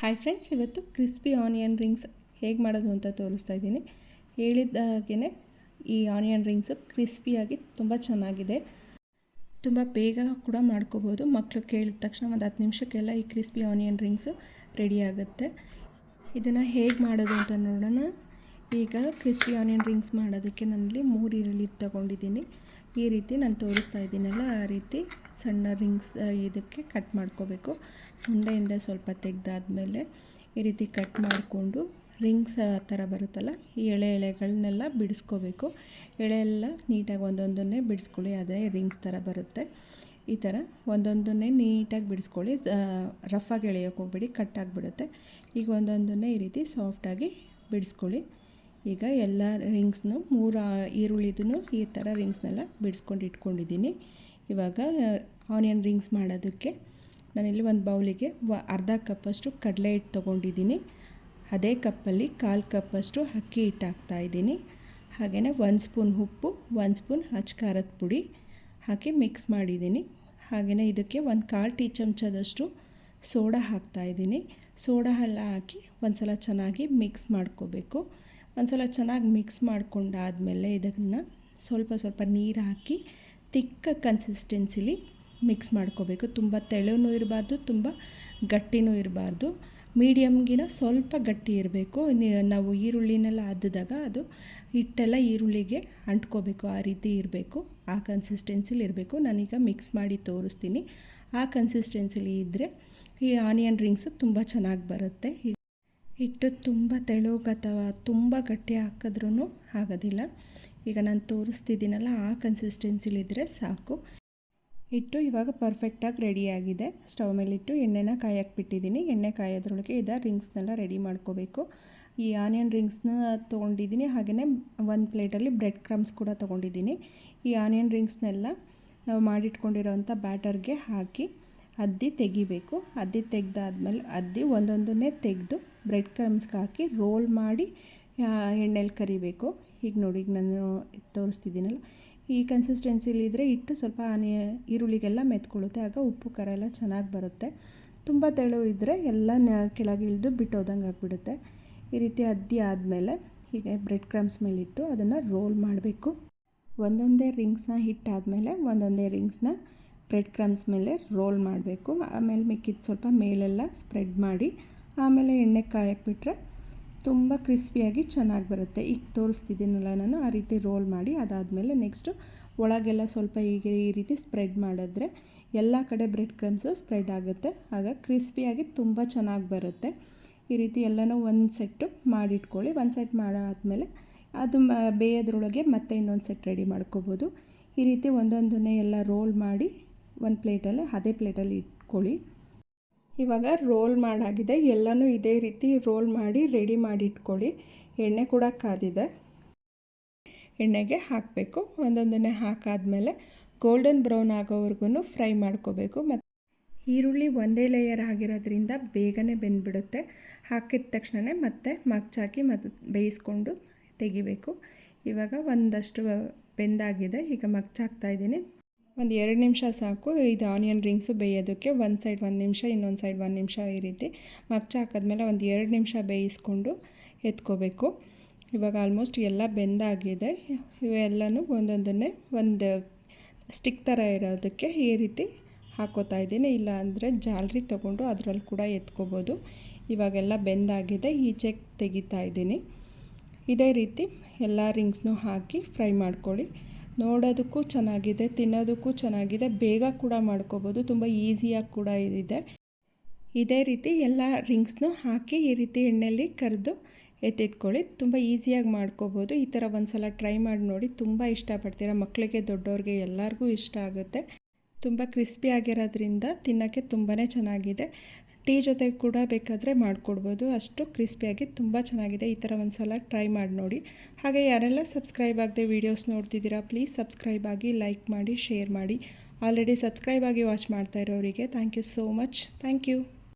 Hi friends ಇವತ್ತು crispy onion rings ಹೇಗೆ ಮಾಡೋದು ಅಂತ ತೋರಿಸ್ತಾ ಇದ್ದೀನಿ. ಹೇಳಿದ್ದಾಗೇ ಈ ಆನಿಯನ್ ರಿಂಗ್ಸು ಕ್ರಿಸ್ಪಿಯಾಗಿ ತುಂಬ ಚೆನ್ನಾಗಿದೆ. ತುಂಬ ಬೇಗ ಕೂಡ ಮಾಡ್ಕೋಬೋದು. ಮಕ್ಕಳು ಕೇಳಿದ ತಕ್ಷಣ ಒಂದು ಹತ್ತು ನಿಮಿಷಕ್ಕೆಲ್ಲ ಈ ಕ್ರಿಸ್ಪಿ ಆನಿಯನ್ ರಿಂಗ್ಸು ರೆಡಿ ಆಗುತ್ತೆ. ಇದನ್ನು ಹೇಗೆ ಮಾಡೋದು ಅಂತ ನೋಡೋಣ. ಈಗ ಕ್ರಿಸ್ಪಿ ಆನಿಯನ್ ರಿಂಗ್ಸ್ ಮಾಡೋದಕ್ಕೆ ನಾನಲ್ಲಿ ಮೂರು ಈರುಳ್ಳಿ ತೊಗೊಂಡಿದ್ದೀನಿ. ಈ ರೀತಿ ನಾನು ತೋರಿಸ್ತಾ ಇದ್ದೀನಲ್ಲ, ಆ ರೀತಿ ಸಣ್ಣ ರಿಂಗ್ಸ್ ಇದಕ್ಕೆ ಕಟ್ ಮಾಡ್ಕೋಬೇಕು. ಮುಂದೆಯಿಂದ ಸ್ವಲ್ಪ ತೆಗೆದಾದ್ಮೇಲೆ ಈ ರೀತಿ ಕಟ್ ಮಾಡಿಕೊಂಡು ರಿಂಗ್ಸ್ ಆ ಥರ ಬರುತ್ತಲ್ಲ, ಈ ಎಳೆ ಎಳೆಗಳನ್ನೆಲ್ಲ ಬಿಡಿಸ್ಕೋಬೇಕು. ಎಳೆ ಎಲ್ಲ ನೀಟಾಗಿ ಒಂದೊಂದನ್ನೇ ಬಿಡಿಸ್ಕೊಳ್ಳಿ, ಅದೇ ರಿಂಗ್ಸ್ ಥರ ಬರುತ್ತೆ. ಈ ಥರ ಒಂದೊಂದನ್ನೇ ನೀಟಾಗಿ ಬಿಡಿಸ್ಕೊಳ್ಳಿ ರಫಾಗಿ ಎಳೆಯೋಕೆ ಹೋಗ್ಬೇಡಿ ಕಟ್ಟಾಗಿಬಿಡುತ್ತೆ ಈಗ ಒಂದೊಂದನ್ನೇ ಈ ರೀತಿ ಸಾಫ್ಟಾಗಿ ಬಿಡಿಸ್ಕೊಳ್ಳಿ. ಈಗ ಎಲ್ಲ ರಿಂಗ್ಸ್ನು ಮೂರು ಈರುಳ್ಳಿದೂ ಈ ಥರ ರಿಂಗ್ಸ್ನೆಲ್ಲ ಬಿಡಿಸ್ಕೊಂಡು ಇಟ್ಕೊಂಡಿದ್ದೀನಿ. ಇವಾಗ ಆನಿಯನ್ ರಿಂಗ್ಸ್ ಮಾಡೋದಕ್ಕೆ ನಾನಿಲ್ಲಿ ಒಂದು ಬೌಲಿಗೆ ವ, ಅರ್ಧ ಕಪ್ಪಷ್ಟು ಕಡಲೆ ಹಿಟ್ಟು ತೊಗೊಂಡಿದ್ದೀನಿ. ಅದೇ ಕಪ್ಪಲ್ಲಿ ಕಾಲು ಕಪ್ಪಷ್ಟು ಅಕ್ಕಿ ಹಿಟ್ಟು ಹಾಕ್ತಾಯಿದ್ದೀನಿ ಹಾಗೆಯೇ ಒಂದು ಸ್ಪೂನ್ ಉಪ್ಪು, ಒಂದು ಸ್ಪೂನ್ ಖಾರದ ಪುಡಿ ಹಾಕಿ ಮಿಕ್ಸ್ ಮಾಡಿದ್ದೀನಿ. ಹಾಗೆಯೇ ಇದಕ್ಕೆ ಒಂದು ಕಾಲು ಟೀ ಚಮಚದಷ್ಟು ಸೋಡಾ ಹಾಕ್ತಾಯಿದ್ದೀನಿ ಸೋಡಾ ಎಲ್ಲ ಹಾಕಿ ಒಂದು ಸಲ ಚೆನ್ನಾಗಿ ಮಿಕ್ಸ್ ಮಾಡ್ಕೋಬೇಕು. ಒಂದು ಸಲ ಚೆನ್ನಾಗಿ ಮಿಕ್ಸ್ ಮಾಡ್ಕೊಂಡಾದಮೇಲೆ ಇದನ್ನು ಸ್ವಲ್ಪ ಸ್ವಲ್ಪ ನೀರು ಹಾಕಿ ತಿಕ್ಕ ಕನ್ಸಿಸ್ಟೆನ್ಸಿಲಿ ಮಿಕ್ಸ್ ಮಾಡ್ಕೋಬೇಕು. ತುಂಬ ತೆಳುನೂ ಇರಬಾರ್ದು, ತುಂಬ ಗಟ್ಟಿನೂ ಇರಬಾರ್ದು. ಮೀಡಿಯಮ್ಗಿನ ಸ್ವಲ್ಪ ಗಟ್ಟಿ ಇರಬೇಕು. ನಾವು ಈರುಳ್ಳಿನೆಲ್ಲ ಅದ್ದಿದಾಗ ಅದು ಹಿಟ್ಟೆಲ್ಲ ಈರುಳ್ಳಿಗೆ ಅಂಟ್ಕೋಬೇಕು. ಆ ರೀತಿ ಇರಬೇಕು. ಆ ಕನ್ಸಿಸ್ಟೆನ್ಸಿಲಿ ಇರಬೇಕು. ನಾನೀಗ ಮಿಕ್ಸ್ ಮಾಡಿ ತೋರಿಸ್ತೀನಿ. ಆ ಕನ್ಸಿಸ್ಟೆನ್ಸಿಲಿ ಇದ್ದರೆ ಈ ಆನಿಯನ್ ರಿಂಗ್ಸ್ ತುಂಬ ಚೆನ್ನಾಗಿ ಬರುತ್ತೆ. ಹಿಟ್ಟು ತುಂಬ ತೆಳುಗೆ ಅಥವಾ ತುಂಬ ಗಟ್ಟಿ ಹಾಕಿದ್ರೂ ಆಗೋದಿಲ್ಲ. ಈಗ ನಾನು ತೋರಿಸ್ತಿದ್ದೀನಲ್ಲ, ಆ ಕನ್ಸಿಸ್ಟೆನ್ಸಿಲಿದ್ದರೆ ಸಾಕು. ಹಿಟ್ಟು ಇವಾಗ ಪರ್ಫೆಕ್ಟಾಗಿ ರೆಡಿಯಾಗಿದೆ ಸ್ಟವ್ ಮೇಲಿಟ್ಟು ಎಣ್ಣೆನ ಕಾಯಕ್ಕೆ ಬಿಟ್ಟಿದ್ದೀನಿ ಎಣ್ಣೆ ಕಾಯೋದ್ರೊಳಗೆ ಇದ ರಿಂಗ್ಸ್ನೆಲ್ಲ ರೆಡಿ ಮಾಡ್ಕೋಬೇಕು. ಈ ಆನಿಯನ್ ರಿಂಗ್ಸ್ನ ತೊಗೊಂಡಿದ್ದೀನಿ ಹಾಗೆಯೇ ಒಂದು ಪ್ಲೇಟಲ್ಲಿ ಬ್ರೆಡ್ ಕ್ರಮ್ಸ್ ಕೂಡ ತೊಗೊಂಡಿದ್ದೀನಿ. ಈ ಆನಿಯನ್ ರಿಂಗ್ಸ್ನೆಲ್ಲ ನಾವು ಮಾಡಿಟ್ಕೊಂಡಿರೋವಂಥ ಬ್ಯಾಟರ್ಗೆ ಹಾಕಿ ಅದ್ದಿ ತೆಗಿಬೇಕು. ಅದ್ದಿ ತೆಗೆದಾದ್ಮೇಲೆ ಅದ್ದಿ ಒಂದೊಂದನ್ನೇ ತೆಗೆದು ಬ್ರೆಡ್ ಕ್ರಮ್ಸ್ಗೆ ಹಾಕಿ ರೋಲ್ ಮಾಡಿ ಎಣ್ಣೆಲಿ ಕರಿಬೇಕು. ಈಗ ನೋಡಿ ಈಗ ನಾನು ತೋರಿಸ್ತಿದ್ದೀನಲ್ಲ. ಈ ಕನ್ಸಿಸ್ಟೆನ್ಸಿಲಿ ಇದ್ದರೆ ಇಟ್ಟು ಸ್ವಲ್ಪ ಈರುಳ್ಳಿಗೆಲ್ಲ ಮೆತ್ಕೊಳ್ಳುತ್ತೆ. ಆಗ ಉಪ್ಪು, ಖಾರ ಎಲ್ಲ ಚೆನ್ನಾಗಿ ಬರುತ್ತೆ. ತುಂಬ ತೆಳು ಇದ್ದರೆ ಎಲ್ಲ ಕೆಳಗೆ ಇಳಿದು ಬಿಟ್ಟೋದಂಗೆ ಆಗಿಬಿಡುತ್ತೆ. ಈ ರೀತಿ ಅದ್ದಿ ಆದಮೇಲೆ ಹೀಗೆ ಬ್ರೆಡ್ ಕ್ರಮ್ಸ್ ಮೇಲಿಟ್ಟು ಅದನ್ನು ರೋಲ್ ಮಾಡಬೇಕು. ಒಂದೊಂದೇ ರಿಂಗ್ಸ್ನ ಹಿಟ್ಟಾದಮೇಲೆ ಒಂದೊಂದೇ ರಿಂಗ್ಸ್ನ ಬ್ರೆಡ್ ಕ್ರಮ್ಸ್ ಮೇಲೆ ರೋಲ್ ಮಾಡಬೇಕು. ಆಮೇಲೆ ಮಿಕ್ಕಿದ್ದು ಸ್ವಲ್ಪ ಮೇಲೆಲ್ಲ ಸ್ಪ್ರೆಡ್ ಮಾಡಿ, ಆಮೇಲೆ ಎಣ್ಣೆ ಕಾಯಕ್ಕೆ ಬಿಟ್ಟರೆ ತುಂಬ ಕ್ರಿಸ್ಪಿಯಾಗಿ ಚೆನ್ನಾಗಿ ಬರುತ್ತೆ. ಈಗ ತೋರಿಸ್ತಿದ್ದೀನಲ್ಲ ನಾನು, ಆ ರೀತಿ ರೋಲ್ ಮಾಡಿ ಅದಾದಮೇಲೆ ನೆಕ್ಸ್ಟು ಒಳಗೆಲ್ಲ ಸ್ವಲ್ಪ ಈಗ ಈ ರೀತಿ ಸ್ಪ್ರೆಡ್ ಮಾಡಿದ್ರೆ ಎಲ್ಲ ಕಡೆ ಬ್ರೆಡ್ ಕ್ರಮ್ಸು ಸ್ಪ್ರೆಡ್ ಆಗುತ್ತೆ. ಆಗ ಕ್ರಿಸ್ಪಿಯಾಗಿ ತುಂಬ ಚೆನ್ನಾಗಿ ಬರುತ್ತೆ. ಈ ರೀತಿ ಎಲ್ಲನೂ ಒಂದು ಸೆಟ್ಟು ಮಾಡಿಟ್ಕೊಳ್ಳಿ. ಒಂದು ಸೆಟ್ ಮಾಡಾದಮೇಲೆ ಅದು ಬೇಯೋದ್ರೊಳಗೆ ಮತ್ತೆ ಇನ್ನೊಂದು ಸೆಟ್ ರೆಡಿ ಮಾಡ್ಕೋಬೋದು. ಈ ರೀತಿ ಒಂದೊಂದನ್ನೇ ಎಲ್ಲ ರೋಲ್ ಮಾಡಿ ಒಂದು ಪ್ಲೇಟಲ್ಲಿ, ಅದೇ ಪ್ಲೇಟಲ್ಲಿ ಇಟ್ಕೊಳ್ಳಿ. ಇವಾಗ ರೋಲ್ ಮಾಡಾಗಿದೆ. ಎಲ್ಲನೂ ಇದೇ ರೀತಿ ರೋಲ್ ಮಾಡಿ, ರೆಡಿ ಮಾಡಿ ಇಟ್ಕೊಳ್ಳಿ. ಎಣ್ಣೆ ಕೂಡ ಕಾದಿದೆ. ಎಣ್ಣೆಗೆ ಹಾಕಬೇಕು. ಒಂದೊಂದನ್ನೇ ಹಾಕಾದಮೇಲೆ ಗೋಲ್ಡನ್ ಬ್ರೌನ್ ಆಗೋವರೆಗೂ ಫ್ರೈ ಮಾಡ್ಕೋಬೇಕು. ಮತ್ತು ಈರುಳ್ಳಿ ಒಂದೇ ಲೇಯರ್ ಆಗಿರೋದ್ರಿಂದ ಬೇಗನೆ ಬೆಂದ್ಬಿಡುತ್ತೆ. ಹಾಕಿದ ತಕ್ಷಣ ಮತ್ತೆ ಮಗ್ಚಾಕಿ ಮತ್ತು ಬೇಯಿಸ್ಕೊಂಡು ತೆಗಿಬೇಕು. ಇವಾಗ ಒಂದಷ್ಟು ಬೆಂದಾಗಿದೆ. ಈಗ ಮಗ್ಚಾಕ್ತಾ ಇದ್ದೀನಿ. ಒಂದು ಎರಡು ನಿಮಿಷ ಸಾಕು. ಇದು ಆನಿಯನ್ ರಿಂಗ್ಸು ಬೇಯೋದಕ್ಕೆ ಒಂದು ಸೈಡ್ ಒಂದು ನಿಮಿಷ, ಇನ್ನೊಂದು ಸೈಡ್ ಒಂದು ನಿಮಿಷ ಈ ರೀತಿ ಮಗ್ಚ ಹಾಕಿದ್ಮೇಲೆ ಒಂದು ಎರಡು ನಿಮಿಷ ಬೇಯಿಸ್ಕೊಂಡು ಎತ್ಕೋಬೇಕು. ಇವಾಗ ಆಲ್ಮೋಸ್ಟ್ ಎಲ್ಲ ಬೆಂದಾಗಿದೆ. ಇವೆಲ್ಲನೂ ಒಂದೊಂದನ್ನೇ ಒಂದು ಸ್ಟಿಕ್ ಥರ ಇರೋದಕ್ಕೆ ಈ ರೀತಿ ಹಾಕೋತಾ ಇದ್ದೀನಿ. ಇಲ್ಲ ಅಂದರೆ ಜಾಲರಿ ತೊಗೊಂಡು ಅದರಲ್ಲಿ ಕೂಡ ಎತ್ಕೋಬೋದು. ಇವಾಗೆಲ್ಲ ಬೆಂದಾಗಿದೆ. ಈಚೆಗೆ ತೆಗಿತಾ ಇದ್ದೀನಿ. ಇದೇ ರೀತಿ ಎಲ್ಲ ರಿಂಗ್ಸ್ನೂ ಹಾಕಿ ಫ್ರೈ ಮಾಡ್ಕೊಳ್ಳಿ. ನೋಡೋದಕ್ಕೂ ಚೆನ್ನಾಗಿದೆ, ತಿನ್ನೋದಕ್ಕೂ ಚೆನ್ನಾಗಿದೆ, ಬೇಗ ಕೂಡ ಮಾಡ್ಕೋಬೋದು, ತುಂಬ ಈಸಿಯಾಗಿ ಕೂಡ ಇದೆ. ಇದೇ ರೀತಿ ಎಲ್ಲ ರಿಂಗ್ಸ್ನು ಹಾಕಿ ಈ ರೀತಿ ಎಣ್ಣೆಯಲ್ಲಿ ಕರೆದು ಎತ್ತಿಟ್ಕೊಳ್ಳಿ, ತುಂಬ ಈಸಿಯಾಗಿ ಮಾಡ್ಕೋಬೋದು. ಈ ಥರ ಒಂದು ಸಲ ಟ್ರೈ ಮಾಡಿ ನೋಡಿ, ತುಂಬ ಇಷ್ಟಪಡ್ತೀರಾ. ಮಕ್ಕಳಿಗೆ, ದೊಡ್ಡವ್ರಿಗೆ ಎಲ್ಲರಿಗೂ ಇಷ್ಟ ಆಗುತ್ತೆ. ತುಂಬ ಕ್ರಿಸ್ಪಿ ಆಗಿರೋದ್ರಿಂದ ತಿನ್ನೋಕ್ಕೆ ತುಂಬಾ ಚೆನ್ನಾಗಿದೆ. ಟೀ ಜೊತೆ ಕೂಡ ಬೇಕಾದರೆ ಮಾಡಿಕೊಡ್ಬೋದು. ಅಷ್ಟು ಕ್ರಿಸ್ಪಿಯಾಗಿ ತುಂಬ ಚೆನ್ನಾಗಿದೆ. ಈ ಥರ ಒಂದು ಸಲ ಟ್ರೈ ಮಾಡಿ ನೋಡಿ. ಹಾಗೆ ಯಾರೆಲ್ಲ ಸಬ್ಸ್ಕ್ರೈಬ್ ಆಗದೆ ವೀಡಿಯೋಸ್ ನೋಡ್ತಿದ್ದೀರಾ, ಪ್ಲೀಸ್ ಸಬ್ಸ್ಕ್ರೈಬ್ ಆಗಿ ಲೈಕ್ ಮಾಡಿ, ಶೇರ್ ಮಾಡಿ. ಆಲ್ರೆಡಿ ಸಬ್ಸ್ಕ್ರೈಬ್ ಆಗಿ ವಾಚ್ ಮಾಡ್ತಾ ಇರೋರಿಗೆ thank you so much. Thank you.